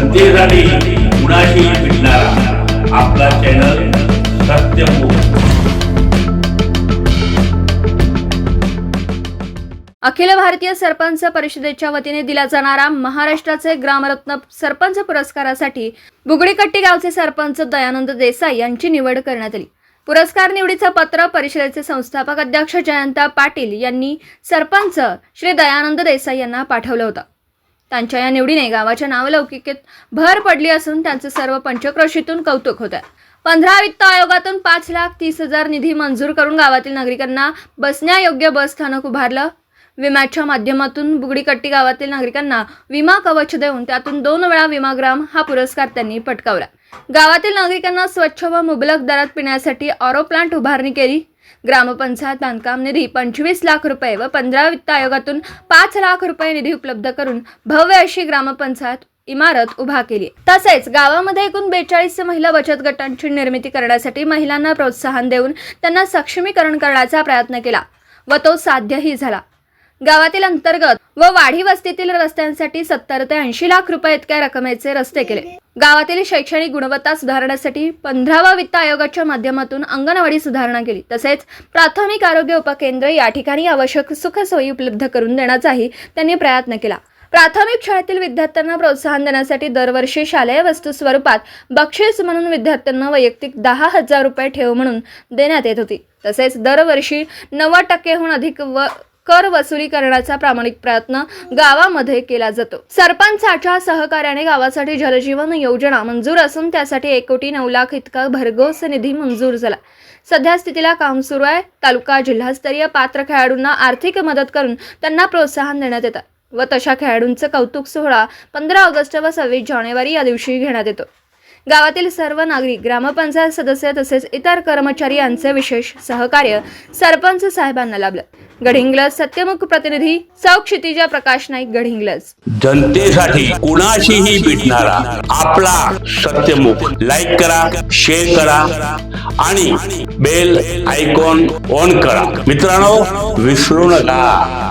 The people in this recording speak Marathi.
जनतेसाठी कुणाशी भेटणारा. आपला चॅनल अखिल भारतीय सरपंच परिषदेच्या वतीने दिला जाणारा महाराष्ट्राचे ग्रामरत्न सरपंच पुरस्कारासाठी बुगडीकट्टी गावचे सरपंच दयानंद देसाई यांची निवड करण्यात आली. पुरस्कार निवडीचं पत्र परिषदेचे संस्थापक अध्यक्ष जयंता पाटील यांनी सरपंच श्री दयानंद देसाई यांना पाठवलं होतं. त्यांच्या या निवडीने गावाच्या नावलौकिकेत भर पडली असून त्यांचं सर्व पंचक्रोशीतून कौतुक होत आहे. पंधरा वित्त आयोगातून पाच लाख तीस हजार निधी मंजूर करून गावातील नागरिकांना बसण्यायोग्य बस स्थानक उभारलं. विम्याच्या माध्यमातून बुगडीकट्टी गावातील नागरिकांना विमा कवच देऊन त्यातून दोन वेळा विमाग्राम हा पुरस्कार त्यांनी पटकावला. गावातील नागरिकांना स्वच्छ व मुबलक दरात पिण्यासाठी ऑरो प्लांट उभारणी केली. ग्रामपंचायत बांधकाम निधी पंचवीस लाख रुपये व पंधरा वित्त आयोगातून पाच लाख रुपये निधी उपलब्ध करून भव्य अशी ग्रामपंचायत इमारत उभा केली. तसेच गावामध्ये एकूण बेचाळीस महिला बचत गटांची निर्मिती करण्यासाठी महिलांना प्रोत्साहन देऊन त्यांना सक्षमीकरण करण्याचा प्रयत्न केला व तो साध्यही झाला. गावातील अंतर्गत व वाढी वस्तीतील रस्त्यांसाठी सत्तर ते ऐंशी लाख रुपये इतक्या रकमेचे रस्ते केले. गावातील शैक्षणिक गुणवत्ता सुधारण्यासाठी पंधरावा वित्त आयोगाच्या माध्यमातून अंगणवाडी सुधारणा केली. तसेच प्राथमिक आरोग्य उपकेंद्र या ठिकाणी आवश्यक सुखसोयी उपलब्ध करून देण्याचाही त्यांनी प्रयत्न केला. प्राथमिक शाळेतील विद्यार्थ्यांना प्रोत्साहन देण्यासाठी दरवर्षी शालेय वस्तू स्वरूपात बक्षीस म्हणून विद्यार्थ्यांना वैयक्तिक दहा हजार रुपये ठेव म्हणून देण्यात येत होती. तसेच दरवर्षी नव्वद टक्केहून अधिक व कर वसुली करण्याचा प्रामाणिक प्रयत्न गावामध्ये केला जातो. सरपंचाच्या सहकार्याने गावासाठी जलजीवन योजना मंजूर असून त्यासाठी एक कोटी नऊ लाख इतका भरघोस निधी मंजूर झाला. सध्या स्थितीला काम सुरू आहे. तालुका जिल्हास्तरीय पात्र खेळाडूंना आर्थिक मदत करून त्यांना प्रोत्साहन देण्यात येतं व तशा खेळाडूंचं कौतुक सोहळा पंधरा ऑगस्ट व सव्वीस जानेवारी या दिवशी घेण्यात येतो. गावातील सर्व नागरिक ग्रामपंचायत सदस्य तसेच इतर कर्मचारी यांचे विशेष सहकार्य सरपंच साहेबांना लाभलं. गडहिंग्लज सत्यमुख प्रतिनिधी सौ क्षितिजा प्रकाश नाईक गडहिंग्लज जनतेसाठी कुणाशीही भेटणारा आपला सत्यमुख लाईक करा शेअर करा आणि बेल आयकॉन ऑन करा. मित्रांनो विसरू नका.